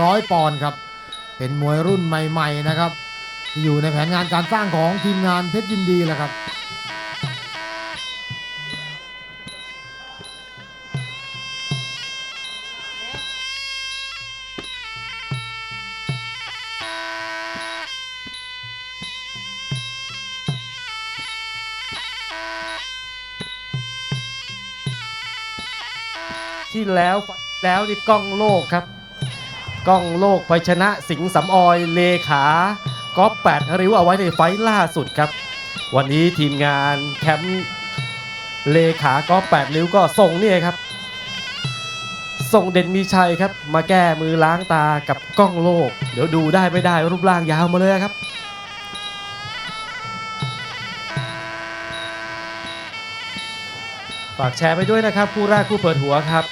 100 ปอนด์ครับ เป็นมวยรุ่นใหม่ๆนะครับ ที่อยู่ในแผนงานการสร้างของทีมงานเพชรยินดีแหละครับที่แล้วแล้วนี่กล้องโลกครับ กล้องโลกไปชนะสิงห์สำออยเลขาก๊อฟแปดริ้วเอาไว้ในไฟล่าสุดครับ วันนี้ทีมงานแคมป์เลขาก๊อฟแปดริ้วก็ส่งเนี่ยครับ ส่งเด่นมีชัยครับ มาแก้มือล้างตากับกล้องโลก เดี๋ยวดูได้ไม่ได้รูปร่างยาวมาเลยครับฝากแชร์ไปด้วยนะครับคู่แรกคู่เปิดหัวครับ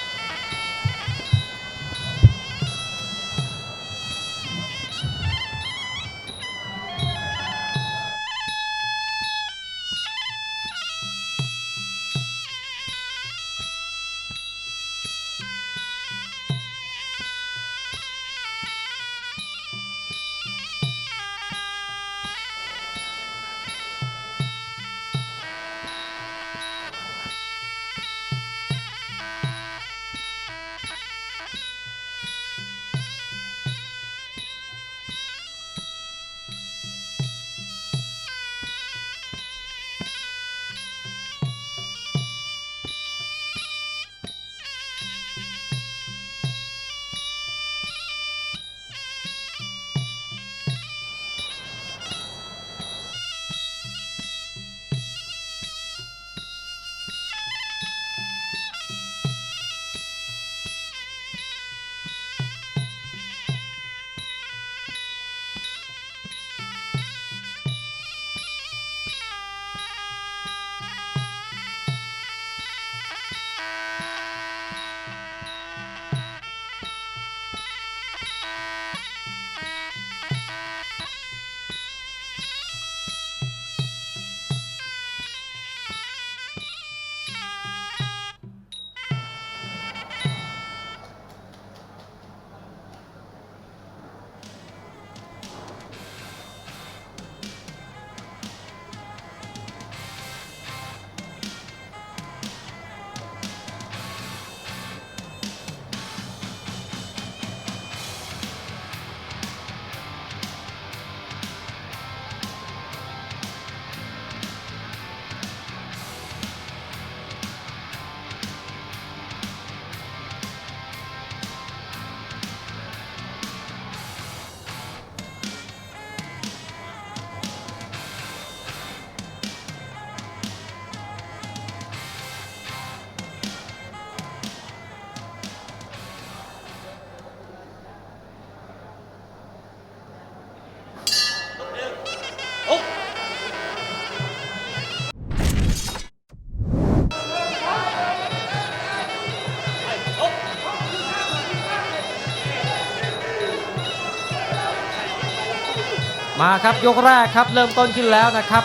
มาครับยกแรกครับเริ่มต้นขึ้นแล้วนะครับ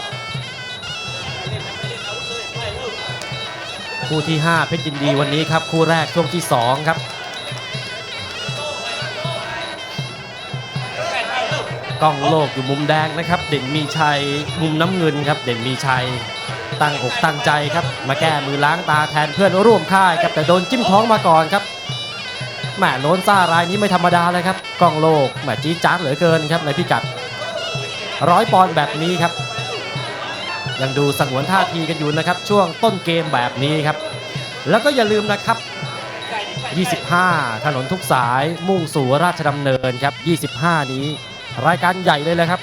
คู่ที่ 5 เพชรยินดีวันนี้ครับ คู่แรกช่วงที่ 2 ครับกล้องโลกอยู่มุมแดงนะครับ เด่นมีชัยมุมน้ำเงินครับ เด่นมีชัยตั้งอกตั้งใจครับ มาแก้มือล้างตาแทนเพื่อนร่วมค่ายครับแต่โดนจิ้มท้องมาก่อนครับแหมโลนซ่ารายนี้ไม่ธรรมดาเลยครับกล้องโลกแหมจี๊ดจ๊าดเหลือเกินครับในพิกัด ร้อยปอนด์แบบนี้ครับ ยังดูสงวนท่าทีกันอยู่นะครับ ช่วงต้นเกมแบบนี้ครับ แล้วก็อย่าลืมนะครับ 25 ถนนทุกสายมุ่งสู่ราชดำเนินครับ 25 นี้ รายการใหญ่เลยแหละครับ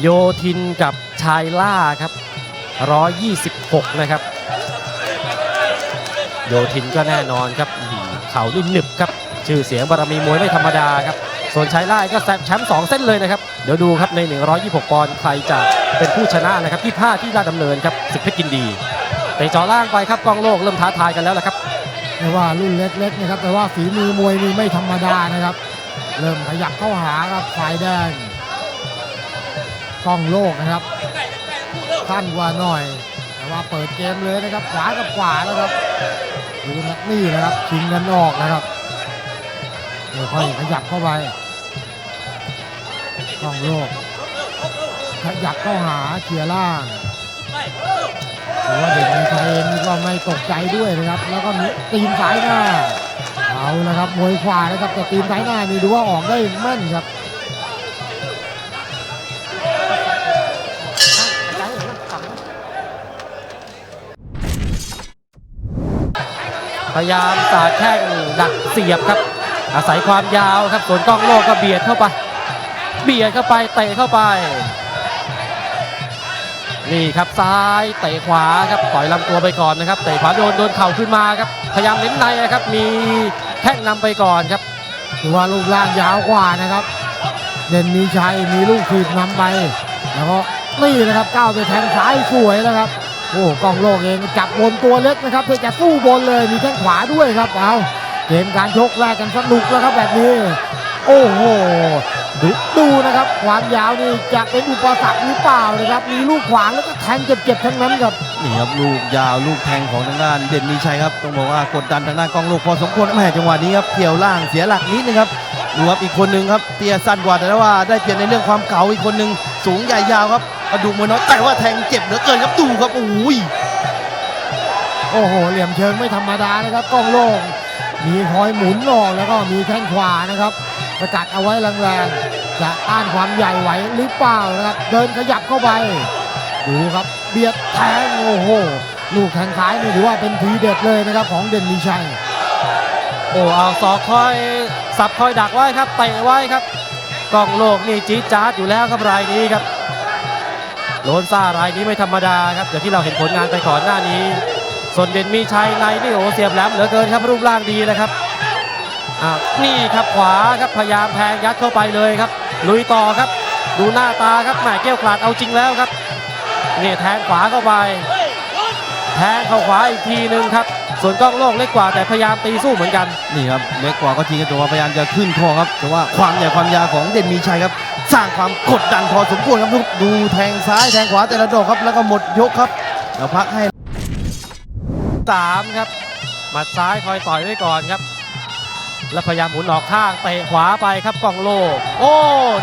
โยทินกับชายล่าครับ 126 นะครับ โยทินก็แน่นอนครับเข่านี่หนึบครับ ชื่อเสียงบารมีมวยไม่ธรรมดาครับ ส่วนชายล่าก็แซมแชมป์สองเส้นเลยนะครับ เดี๋ยวดูครับใน 126 ปอนด์ใครจะเป็นผู้ชนะนะครับ25ที่ราชดำเนินครับศึกเพชรยินดีเตะเจอล่างไปครับกองโลกเริ่มท้าทายกันแล้วละครับไม่ว่ารุ่นเล็กๆนะครับแต่ว่าฝีมือมวยนี่ไม่ธรรมดานะครับ เริ่มขยับเข้าหาครับฝ่ายแดงกองโลกนะครับสั้นกว่าหน่อย แต่ว่าเปิดเกมเลยนะครับขวากับขวาแล้วครับดูนะนี่นะครับชิงกันออกนะครับค่อยขยับเข้าไป กล้องโลกขยับเข้าหาเขียร์ล่างถือว่าเด็กมีชัยเองก็ไม่ตกใจด้วยนะครับ แล้วก็มีตีนซ้ายหน้า เอาละครับมวยขวานะครับแต่ตีนซ้ายหน้านี่ดูว่าออกได้แม่นครับพยายามสาดแข้งดักเสียบครับ อาศัยความยาวครับส่วนกล้องโลกก็เบียดเข้าไป เบียดเข้าไปเตะเข้าไป นี่ครับซ้ายเตะขวาครับต่อยลำตัวไปก่อนนะครับเตะขวาโดนโดนเข่าขึ้นมาครับพยายามเน้นในครับมีแข้งนำไปก่อนครับถือว่าลูกล่างยาวกว่านะครับเด่นมีชัยมีลูกถีบนำไป แล้วก็นี่นะครับก้าวไปแทงซ้ายสวยแล้วครับโอ้กองโลกเองจับบนตัวเล็กนะครับเพื่อจะสู้บนเลยมีแข้งขวาด้วยครับเอาเกมการชกแรกกันสนุกแล้วครับแบบนี้ โอ้โห ดูดูนะครับความยาวนี่จะเป็นอุปสรรคหรือเปล่านะครับมีลูกขวางแล้วก็แทงเจ็บๆทั้งนั้นครับนี่ครับลูกยาวลูกแทงของทางด้านเด่นมีชัยครับต้องบอกว่ากดดันทางด้านกองลูกพอสมควรแม่จังหวะนี้ครับเกี่ยวล่างเสียหลักนิดนึงครับดูครับอีกคนนึงครับเตี้ยสั้นกว่าแต่ว่าได้เปรียบในเรื่องความเก่าอีกคนนึงสูงใหญ่ยาวครับกระดูกมวยน้อยแต่ว่าแทงเจ็บเหลือเกินครับดูครับโอ้ยโอ้โหเหลี่ยมเชิงไม่ธรรมดานะครับกล้องโลกมีคอยหมุนออกแล้วก็มีแข้งขวานะครับประกัดเอาไว้แรงๆ จะต้านความใหญ่ไหวหรือเปล่านะครับ เดินขยับเข้าไป ดูครับเบียดแทงโอ้โห ลูกแทงซ้ายนี่ถือว่าเป็นทีเด็ดเลยนะครับของเด่นมีชัย โอ้เอาศอกคอยสับคอยดักไว้ครับเตะไว้ครับกล้องโลกนี่จี๊ดจ๊าดอยู่แล้วครับรายนี้ครับโลนซ่ารายนี้ไม่ธรรมดาครับอย่างที่เราเห็นผลงานไปก่อนหน้านี้ ส่วนเด่นมีชัยในนี่โอ้เสียบแหลมเหลือเกินครับรูปร่างดีนะครับนี่ครับขวาครับพยายามแทงยัดเข้าไปเลยครับ ลุยต่อครับ ดูหน้าตาครับแหมแก้วกลาดเอาจริงแล้วครับนี่แทงขวาเข้าไป แทงเข้าขวาอีกทีหนึ่งครับ ส่วนกล้องโลกเล็กกว่าแต่พยายามตีสู้เหมือนกัน นี่ครับเล็กกว่าก็จริงครับแต่ว่าพยายามจะขึ้นคอครับ แต่ว่าความใหญ่ความยาวของเด่นมีชัยครับ สร้างความกดดันพอสมควรครับดูดูแทงซ้ายแทงขวาแต่ละดอกครับ แล้วก็หมดยกครับแล้วพักให้สามครับหมัดซ้ายคอยต่อยไว้ก่อนครับ แล้วพยายามหมุนออกข้างเตะขวาไปครับกล้องโลกโอ้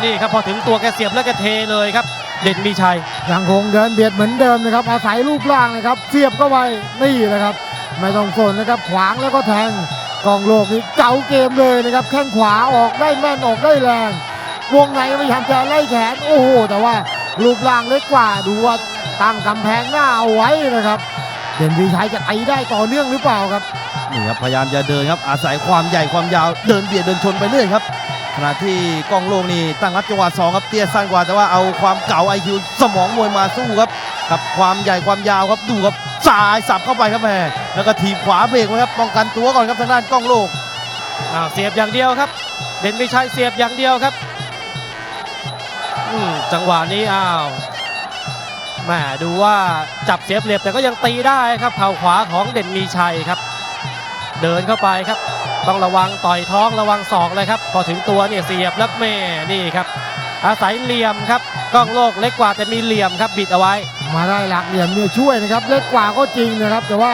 นี่ครับพอถึงตัวแกเสียบแล้วแกเทเลยครับ เด่นมีชัยยังคงเดินเบียดเหมือนเดิมนะครับอาศัยรูปร่างนะครับ เสียบเข้าไปนี่แหละครับ ไม่ต้องสนนะครับขวางแล้วก็แทงกองโลกนี่เก่าเกมเลยนะครับแข้งขวาออกได้แม่นออกได้แรง วงในพยายามจะไล่แขนโอ้โหแต่ว่ารูปร่างเล็กกว่าดูว่าตั้งกำแพงหน้าเอาไว้นะครับ เด่นวีชัยจะตีได้ต่อเนื่องหรือเปล่าครับ นี่ครับพยายามจะเดินครับอาศัยความใหญ่ความยาวเดินเบียดเดินชนไปเรื่อยครับขณะที่กล้องโลกนี่ตั้งรับจังหวะสองครับเตี้ยสั้นกว่าแต่ว่าเอาความเก่าไอคิวสมองมวยมาสู้ครับกับความใหญ่ความยาวครับดูครับสายสับเข้าไปครับแม่แล้วก็ถีบขวาเบรกไว้ครับป้องกันตัวก่อนครับทางด้านกล้องโลกอ้าวเสียบอย่างเดียวครับ เด่นมีชัยเสียบอย่างเดียวครับจังหวะนี้อ้าวแหมดูว่าจับเสียบเหลียบแต่ก็ยังตีได้ครับเข่าขวาของเด่นมีชัยครับ เดินเข้าไปครับ ต้องระวังต่อยท้องระวังศอกเลยครับ พอถึงตัวเนี่ยเสียบแล้วแม่นี่ครับ อาศัยเหลี่ยมครับกล้องโลกเล็กกว่าแต่มีเหลี่ยมครับบิดเอาไว้ มาได้หลักเหลี่ยมเนี่ยช่วยนะครับเล็กกว่าก็จริงนะครับ แต่ว่า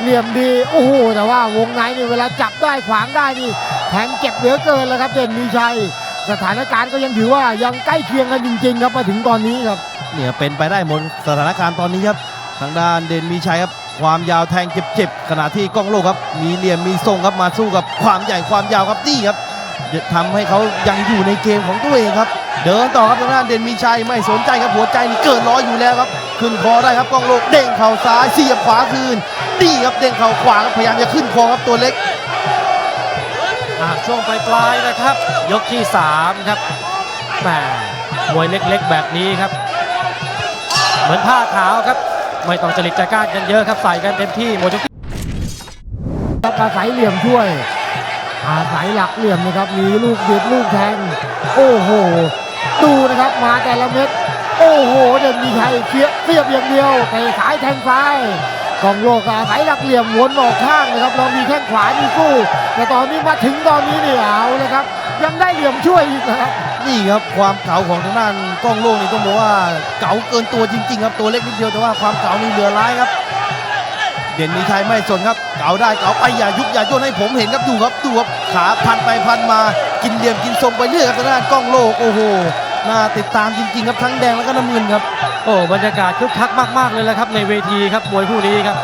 เหลี่ยมดีโอ้โหแต่ว่าวงในนี่เวลาจับได้ขวางได้นี่แทงเจ็บเหลือเกินแล้วครับ เด่นมีชัยสถานการณ์ก็ยังถือว่ายังใกล้เคียงกันจริง ๆ ครับมาถึงตอนนี้ครับเนี่ยเป็นไปได้หมดสถานการณ์ตอนนี้ครับ ทางด้านเด่นมีชัยครับ ความยาวแทงเจ็บๆขณะที่กล้องโลกครับ มีเหลี่ยมมีทรงครับมาสู้กับความใหญ่ความยาวครับนี่ครับจะทำให้เขายังอยู่ในเกมของตัวเองครับ เดินต่อครับทางด้านเด่นมีชัยไม่สนใจครับหัวใจนี่เกินร้อยอยู่แล้วครับ ขึ้นคอได้ครับกล้องโลกเด้งเข่าซ้ายเสียบขวาคืนนี่ครับเด้งเข่าขวาครับพยายามจะขึ้นคอครับตัวเล็กช่วงปลายๆนะครับ ยกที่ 3 ครับแหมมวยเล็กๆแบบนี้ครับ เหมือนผ้าขาวครับ ไม่ต้องจริตจักร้ากันเยอะครับใส่กันเต็มที่หมดที่ครับอาศัยเหลี่ยมช่วย อาศัยหลักเหลี่ยมนะครับมีลูกเบียดลูกแทงโอ้โห ดูนะครับมาแต่ละเม็ดโอ้โหเด่นมีชัยเสียเสียบอย่างเดียวเตะสายแทงซ้ายกองโลกอาศัยหลักเหลี่ยมวนออกข้างนะครับเรามีแข้งขวามีสู้แต่ตอนนี้มาถึงตอนนี้นี่เอาเลยครับ ยังได้เหลี่ยมช่วยอีกนะครับ นี่ครับความเก่าของทางด้านกล้องโลกนี่ต้องบอกว่าเก่าเกินตัวจริง ๆ ครับตัวเล็กนิดเดียวแต่ว่าความเก่านี่เหลือร้ายครับ เด่นมีชัยไม่สนครับ เก๋าได้เก๋าไปอย่ายุบอย่าโยนให้ผมเห็นครับดูครับดูครับขาพันไปพันมากินเหลี่ยมกินทรงไปเรื่อยครับทางด้านกล้องโลกโอ้โหน่าติดตามจริงๆครับทั้งแดงแล้วก็น้ำเงินครับโอ้บรรยากาศคึกคักมากๆเลยแหละครับในเวทีครับมวยคู่นี้ครับ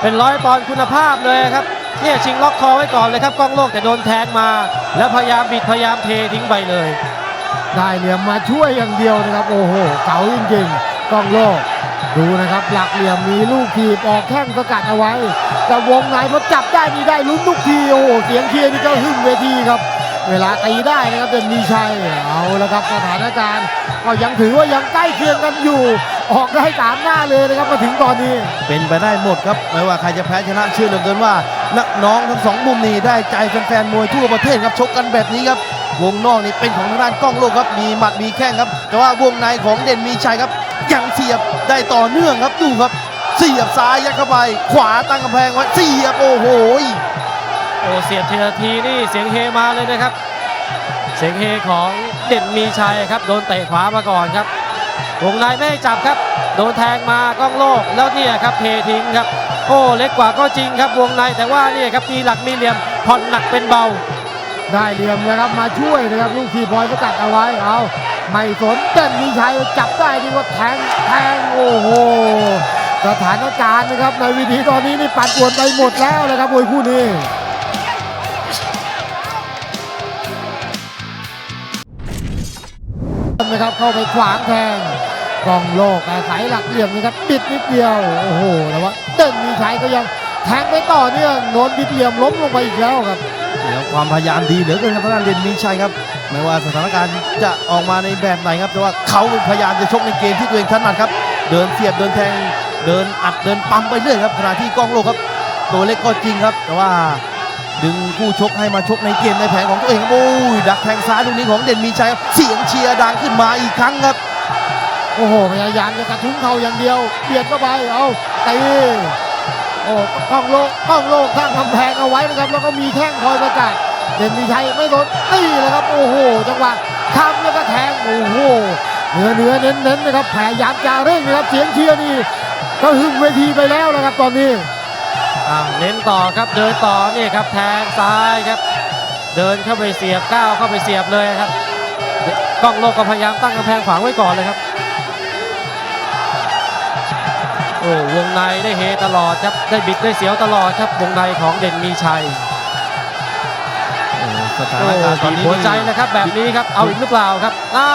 เป็นร้อยปอนด์คุณภาพเลยครับเนี่ยชิงล็อกคอไว้ก่อนเลยครับกล้องโลกแต่โดนแทงมา แล้วพยายามบิดพยายามเททิ้งไปเลย ได้เหลี่ยมมาช่วยอย่างเดียวนะครับ โอ้โหเก๋าจริงๆกล้องโลก ดูนะครับ หลักเหลี่ยมมีลูกทีบออกแข้งสกัดเอาไว้ แต่วงในพอจับได้นี่ได้ลุ้นทุกทีโอ้โหเสียงเชียร์นี่ก็หึ่มเวทีครับ เวลาตีได้นะครับเด่นมีชัยเอาละครับสถานการณ์ก็ยังถือว่ายังใกล้เคียงกันอยู่ ออกได้สามหน้าเลยนะครับมาถึงตอนนี้ เป็นไปได้หมดครับไม่ว่าใครจะแพ้ชนะเชื่อเหลือเกินว่านักน้องทั้งสองมุมนี้ได้ใจแฟนๆมวยทั่วประเทศครับชกกันแบบนี้ครับ วงนอกนี่เป็นของทางด้านกล้องโลกครับมีหมัดมีแข้งครับ แต่ว่าวงในของเด่นมีชัยครับยังเสียบได้ต่อเนื่องครับดูครับ เสียบซ้ายยัดเข้าไป ขวาตั้งกำแพงไว้เสียบโอ้โหโอ้เสียบทีละทีนี่เสียงเฮมาเลยนะครับ เสียงเฮของเด่นมีชัยครับ โดนเตะขวามาก่อนครับวงในไม่ให้จับครับ โดนแทงมากล้องโลกแล้วเนี่ยครับเททิ้งครับ โอ้เล็กกว่าก็จริงครับวงในแต่ว่าเนี่ยครับมีหลักมีเหลี่ยมผ่อนหนักเป็นเบา ได้เหลี่ยมนะครับมาช่วยนะครับลูกทีบอยสกัดเอาไว้เอาไม่สนเด่นมีชัยจับได้ดีว่าแทงแทงโอ้โหสถานการณ์นะครับในวิธีตอนนี้นี่ปั่นป่วนไปหมดแล้วนะครับมวยคู่นี้นะครับเข้าไปขวางแทงกองโลกอาศัยหลักเหลี่ยมนะครับปิดนิดเดียวโอ้โหแต่ว่าเด่นมีชัยก็ยังแทงไปต่อเนื่องโดนบิดเหลี่ยมล้มลงไปอีกแล้วครับ เดี๋ยวความพยายามดีเหลือเกินครับทางด้านเด่นมีชัยครับ ไม่ว่าสถานการณ์จะออกมาในแบบไหนครับ แต่ว่าเขาพยายามจะชกในเกมที่ตัวเองถนัดครับ เดินเสียบเดินแทง เดินอัดเดินปั๊มไปเรื่อยครับขณะที่กล้องโลกครับ ตัวเล็กก็จริงครับ แต่ว่าดึงคู่ชกให้มาชกในเกมในแผนของตัวเองครับโอ้ยดักแทงซ้ายตรงนี้ของเด่นมีชัยครับเสียงเชียร์ดังขึ้นมาอีกครั้งครับ โอ้โหพยายามจะกระทุ้งเขาอย่างเดียวเบียดเข้าไปเอาตี อ้ต้องโลกต้องโลกข้างกำแพงเอาไว้นะครับแล้วก็มีแข้งคอยประกาศเด่นมีชัยไม่โดตีเลยครับโอ้โหจังหวะค้ำแล้วก็แทงโอ้โหเนื้อเนื้อเน้นเน้นๆนะครับพยายามจะเร่งนะครับเสียงเชียร์นี่ก็หึ่มเวทีไปแล้วนะครับตอนนี้เน้นต่อครับเดินต่อนี่ครับแทงซ้ายครับ เดินเข้าไปเสียบก้าวเข้าไปเสียบเลยครับกล้องโลกก็พยายามตั้งกำแพงขวางไว้ก่อนเลยครับ อ้วงในได้เฮตลอดครับได้บิดได้เสียวตลอดครับวงในของเด่นมีชัยโอ้สถาโอ้นการณ์ตอนบีบนี้หัวใจนะครับแบบนี้ครับเอาอีกหรือเปล่าครับอ้า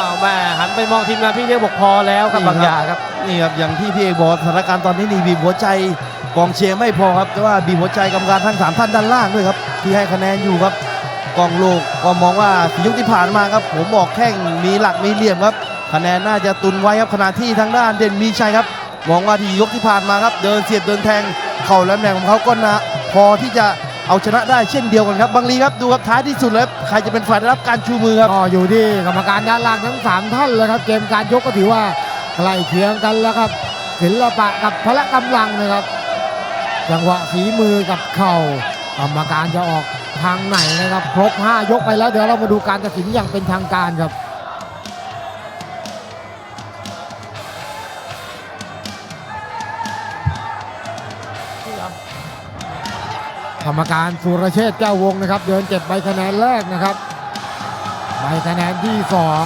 วแม่หันไปมองทีมงานพี่เลี้ยงบอกพอแล้วครับบางอย่างครับนี่ครับอย่างที่พี่เอกบอกสถานการณ์ตอนนี้นี่บีบหัวใจกองเชียร์ไม่พอครับแต่ว่าบีบหัวใจกรรมการทั้งสามท่านด้านล่างด้วยครับที่ให้คะแนนอยู่ครับกองโลกก็มองว่าสียุคที่ผ่านมาครับ ผมบอกแข้งมีหลักมีเหลี่ยมครับ คะแนนน่าจะตุนไว้ครับขณะที่ทางด้านเด่นมีชัยครับ มองว่าที่ยกที่ผ่านมาครับ เดินเสียบเดินแทงเข่าและแหน่งของเขาก็นะพอที่จะเอาชนะได้เช่นเดียวกันครับบางลีครับดูครับท้ายที่สุดแล้วใครจะเป็นฝ่ายได้รับการชูมือครับ ก็อยู่ที่กรรมการด้านล่างทั้งสามท่านเลยครับเกมการยกก็ถือว่าใกล้เคียงกันแล้วครับ ศิลปะกับพละกำลังนะครับ จังหวะฝีมือกับเข่ากรรมการจะออกทางไหนนะครับ ครบ 5 ยกไปแล้วเดี๋ยวเรามาดูการตัดสินอย่างเป็นทางการครับ รรมการสุรเชษฐ์แก้ววงนะครับ เดินเก็บใบคะแนนแรกนะครับ ใบคะแนนที่สอง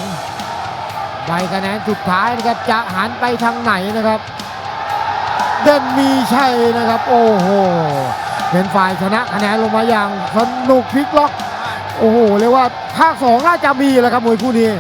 ใบคะแนนสุดท้ายนะครับจะหันไปทางไหนนะครับ เด่นมีชัยนะครับ โอ้โหเป็นฝ่ายชนะคะแนนลงมาอย่างสนุกพลิกล็อก โอ้โหเรียกว่าภาคสองน่าจะมีแล้วครับมวยคู่นี้